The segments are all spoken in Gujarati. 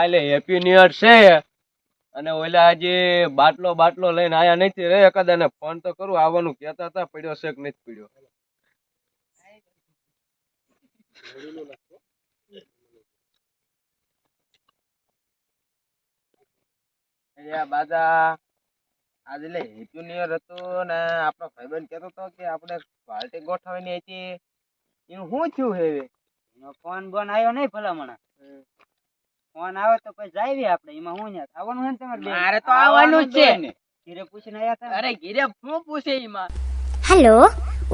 કાલે હેપી ન્યુ યર છે. અને ઓલા જે બાટલો બાટલો લઈને આયા નથી રે કદાને ફોન તો કરું આવવાનું કહેતા હતા પડ્યો છે કે નથી પડ્યો? અરે આજે લે હેપી ન્યુ યર હતું ને આપણો ભાઈબંધ કહેતો હતો કે આપણે પાર્ટી ગોઠવવાની હતી. એનું શું થયું હે? ફોન બોન આવ્યો નહીં ભલામણ. ફોન આવે તો પછી જાવી આપણે એમાં હું ન્યા આવવાનું હે ને તમારે બેન? મારે તો આવવાનું જ છે. ને. ઘીરે પૂછીને આયા તા અરે ઘીરે શું પૂછે એમાં हेलो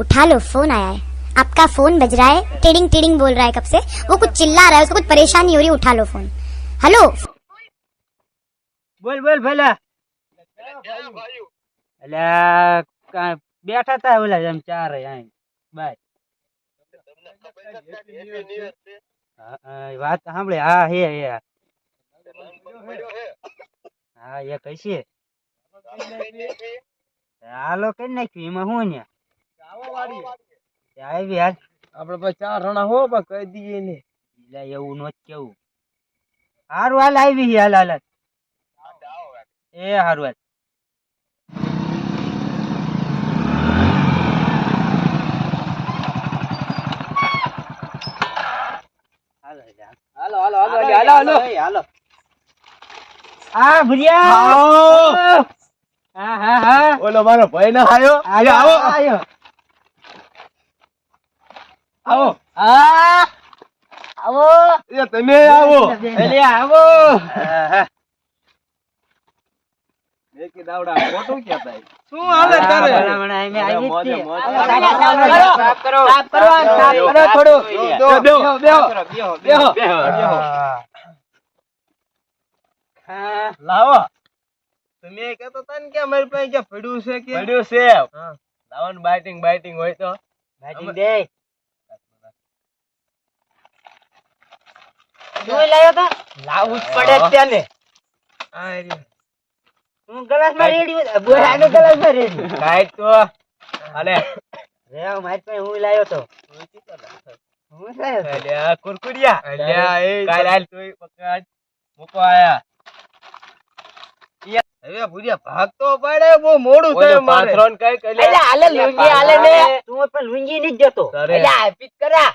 उठा लो फोन आया है आपका फोन बज रहा है टिडिंग टिडिंग बोल रहा है कब से वो कुछ चिल्ला रहा है उसको कुछ परेशानी हो रही है उठा लो फोन हेलो બોલ બોલ ભલા અલ્યા કાંઈ બેઠા તા ઓલા એમ ચારે આઈ બાય હા, હા, વાત સાંભળે. હા હે હે. હા એ કઈ છે? હાલો કરી નાખ્યું? એમાં શું ને? આવી હાલ. આપડે પછી ચાર રણા હો પણ કહી દઈએ ને એટલે એવું નો કેવું. હારું હાલ આવી હાલ હાલ. એ હારું હાલો જા. હાલો હાલો હાલો હાલો હાલો હાલો. હા ભુરિયા. હા હા હા. ઓલો મારો ભાઈ ના આયો. આવો. આવો. આવો આવો. હા. આવો. એ તમે આવો. એટલે આવો. કીધું આવડા ખોટું કહેતા શું હાલે તારે ભલામણ આવી છે. સાફ કરો. સાફ કરો. સાફ કરો, થોડું. બેહો, બેહો, બેહો. બેહો, બેહો. હા. લાવો તમે કહેતા હતા કે મારી પાસે પડ્યું છે કે પડ્યું છે હા. લાવો ને બાઇટિંગ બાઇટિંગ હોય તો ભાજી દે. શું લાયો તો? લાવવું જ પડે ત્યાં ને આ ગ્લાસમાં રેડી આનો ગ્લાસમાં રેડી. કાઈ તો અલે રે, મારી પાસે હું લાયો તો. હું લાયો તો. અલ્યા કુરકુરિયા અલ્યા, એ કાલ હાલ તોય પકડ મૂકો આયા હવે ભૂરિયા ભાગ તો પડે બહુ મોડું થયું મારે પાથરોન કઈ અલ્યા, હાલે લુંગી હાલે ને. તું પણ લુંગી નહીં જ જતો. અલ્યા, આપી કરા.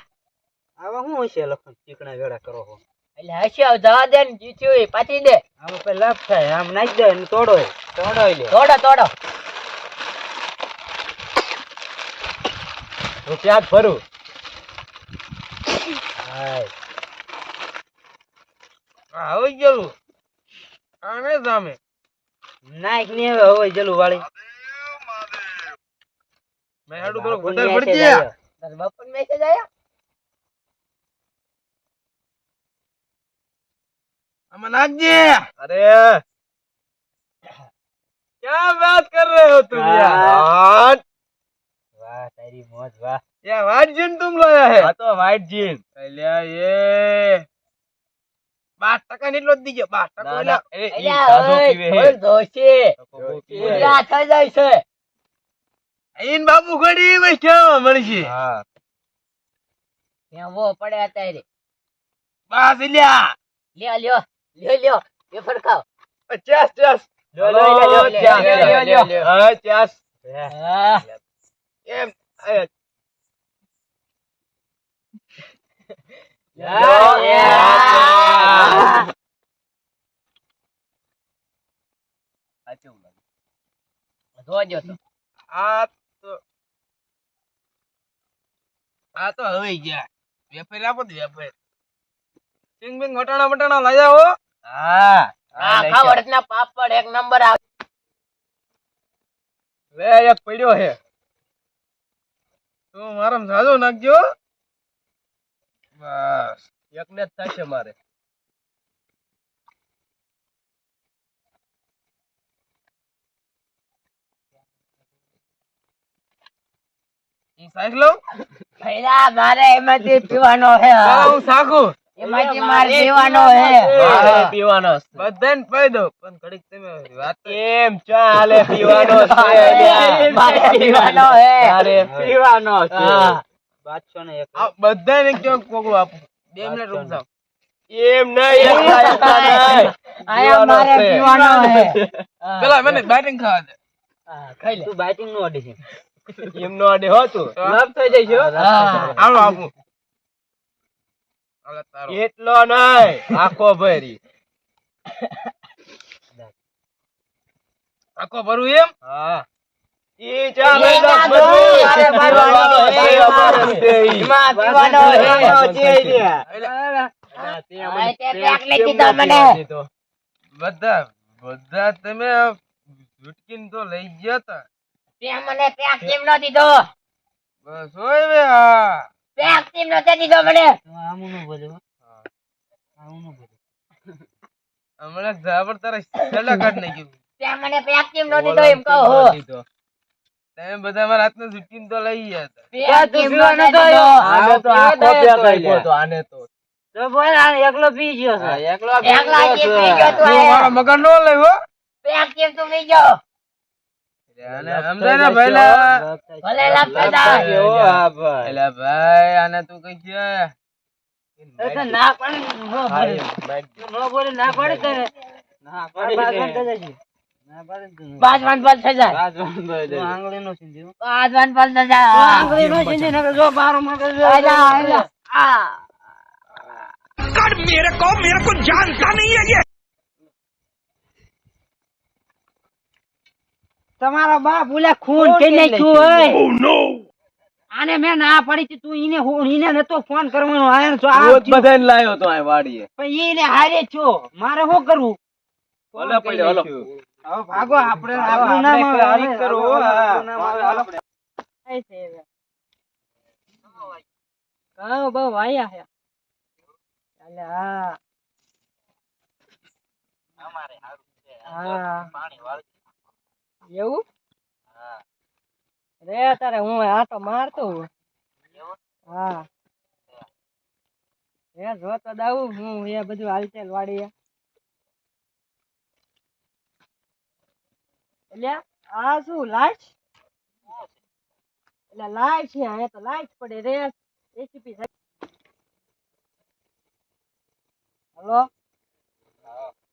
આવા શું હશે લખન ચીકણા વેડા કરો છો એટલે હશે જવા દે ને જીત્યું પાછી દે. આમ પછી લાભ થાય આમ નાખી દે ને તોડો તોડો લે. તોડો તોડો. ક્યાં જ આવી આને સામે. નાખ ને હવે હવે જલું વાળી. મેં હાડું થોડુંક વધારે પડી ગયા આયો. તારા બાપુને message આયો? આમાં નાખજે અરે! ક્યાં વાત કર રહે હો તું. યાર? વાહ તારી મોજ વાહ. યાર વાઇટ જીન તુમ લાયા હે? આ તો વાઇટ જીન. અલ્યા એ. બાર ટકા એટલો જ દીજો. બાર ટકા ના, એ ઈ અલ્યા, સાદો ઓય, પીવે હે. દોશી. બહુ થઈ જાય છે. ઈન બાપુ ઘડી ભાઈ કેવા મળશે? હા. ત્યાં વો પડે અત્યારે બસ ઇલ્યા લ્યો લ્યો. લ્યો લ્યો એ ફરકાવ ચાસ ચાસ, લ્યો, લ્યો, લ્યો. લ્યો. હા, ચાસ. એમ. આ કેવું લાગે? જોજો તો. આ તો આ હવે ગયા વેપારી આપો ને વેપારી સિંગ બિંગ વટાણા વટાણા લઈ આવો. હા આ ખાવડના પાપડ એક નંબર આવે. લે એક પડ્યો હે તું મારામાં જાજો નાખજો. બસ એકને જ થશે મારે. હું લઉં પહેલા મારે એમાંથી પીવાનો છે. હા હું સાખું એમાંથી મારે પીવાનો છે મારે પીવાનો છે. બધાને પાઈ પણ ઘડીક તમે વાત કેમ ચાલે પીવાનો છે મારે પીવાનો છે તારે પીવાનો છે હા. બાદશાહને એક બધાને ક્યાંક કોકડું આપું. બે મિનિટ રૂક જાવ એમ નહીં. આયા મારે પીવાનો હે. પેલા મને બેટિંગ ખાવા દે. ખાઈ લે. તું બાઇટિંગ નો અડી છે. એમનો આડે હોતું લાભ થઈ જાય છે હાલો આપું. એટલો નહીં આખો ભરી આખો ભરું એમ હા બધું હે. હા, હા? બધા બધા તમે ઝુટકીને તો લઈ ગયા તા મને પેક કેમ નો દીધો બસ હોય બે હા પેક કેમ નો તે દીધો મને હમણાં જાબર તારા છેલ્લા કાઢ નાખ્યું તે મને પેક કેમ નો દીધો એમ કહો તમે બધા મારા હાથને ઝુટકીને તો લઈ ગયા તા આને તો આખો એકલો પી ગયો એકલો પી તો. મગર નો લેવો પેક કેમ તું પી ગયો. અને સમજાય ને પહેલા ભલે. લાગતો લાભ થાય. તમારો બાપ ઓલા ખૂન કે નાખ્યું હોય. આને મેં ના પડી હતી તું ઈને હું ઈને નતો ફોન કરવાનો. આયો છો આ રોજ બધાને લાયો તો આ વાડીએ. પણ ઈને હારે છો મારે શું કરવું? ભલે પડ્યો, હલો. હવે ભાગો આપણે આપણું નામ આવે હારી કરો આપણું આવે બહુ વાયા હે. ચાલે હા. હા એવું? રે તારે હું આટો મારતો હું. હા. એ જો તો દાવું હું એ બધું હાલચાલ વાળી એટલે આ શું લાઈટ? એટલે લાઈટ છે એ તો લાઈટ પડે રે. Recipe hello?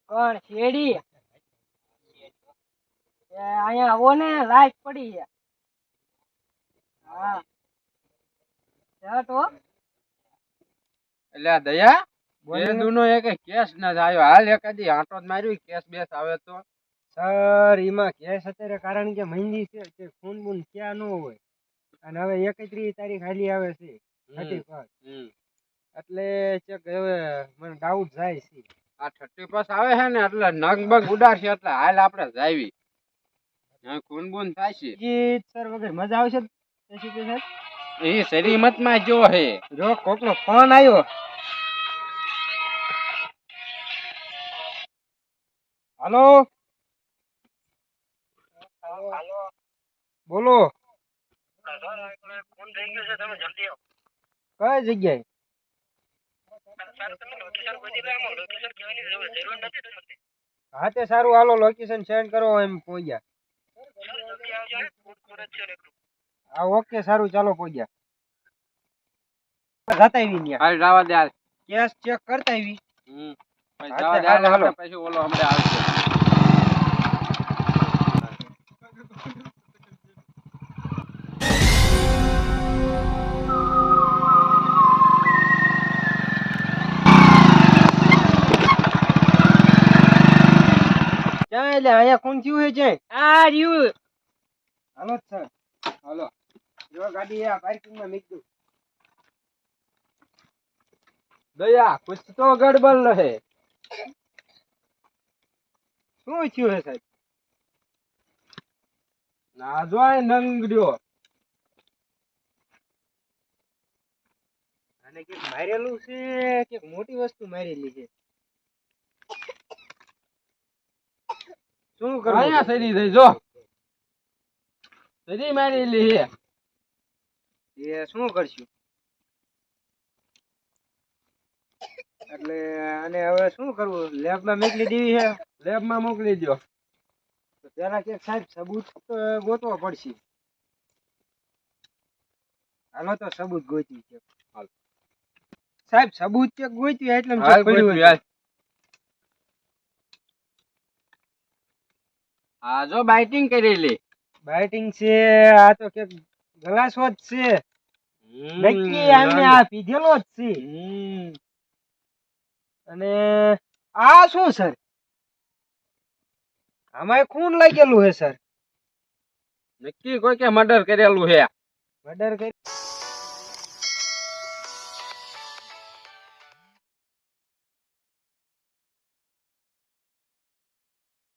કોણ શેડી અહીંયા આવો ને લાઈટ પડી છે. હા. તો એટલે દયા બે દુનો એક કેસ ના આવ્યો હાલ એકાદી આંટો જ માર્યો કેસ બેસ આવે તો. સર એમાં કેસ અત્યારે કારણ કે મહિંદી છે તે ખૂન બૂન ક્યાં ન હોય. અને હવે એકત્રીસ તારીખ હાલી આવે છે. Thirty first. એટલે ચેક હવે મને ડાઉટ જાય છે. આ થર્ટી પાસ આવે છે ને એટલે નગ બગ ઉડાડશે એટલે હાલ આપણે જાવી. હવે ખૂન બૂન થાય છે ગીત સર વગર મજા આવશે એસીપી સાહેબ એ શરીમતમાં જો હે જો કોકનો ફોન આવ્યો હાલો બોલો કઈ જગ્યાએ હા તે સારું હાલો લોકેશન સેન્ડ કરો એમ પહોંચ્યા હા ઓકે સારું ચાલો પહોંચ્યા જતા આવી ને હાલ જવા દે હાલ. કેસ ચેક કરતા આવી. હમ. જવા દે હાલ. પછી ઓલો હમણાં આવશે. એટલે અહીંયા કોણ થયું હે છે? આ રહ્યું. હાલો જ સર. હાલો. જો ગાડી આ પાર્કિંગમાં મૂકી દઉં. દયા, કુછ તો ગડબડ રહે શું થયું હે સાહેબ? ના નંગડ્યો. અને કંઈક મારેલું છે કે મોટી વસ્તુ મારેલી છે? શું કરવું? અહીંયા થઈ, જો. સરી મારી લી એ શું કરશું? એટલે અને હવે શું કરવું? લેબમાં મોકલી દેવી છે? લેબમાં મોકલી દો પેલા કે સાહેબ સબૂત ગોતવો પડશે. હાલો તો સબૂત ગોતી છે. સાહેબ સબૂત ચેક ગોત્યું એટલે. આ જો બાઇટિંગ કરેલી. બાઇટિંગ છે આ તો કે ગલાસો જ છે. નક્કી આને આ પીધેલો જ છે. અને આ શું સર? આમાં ખૂન લાગેલું હે સર? નક્કી કોઈ કે મર્ડર કરેલું હે? મર્ડર કરી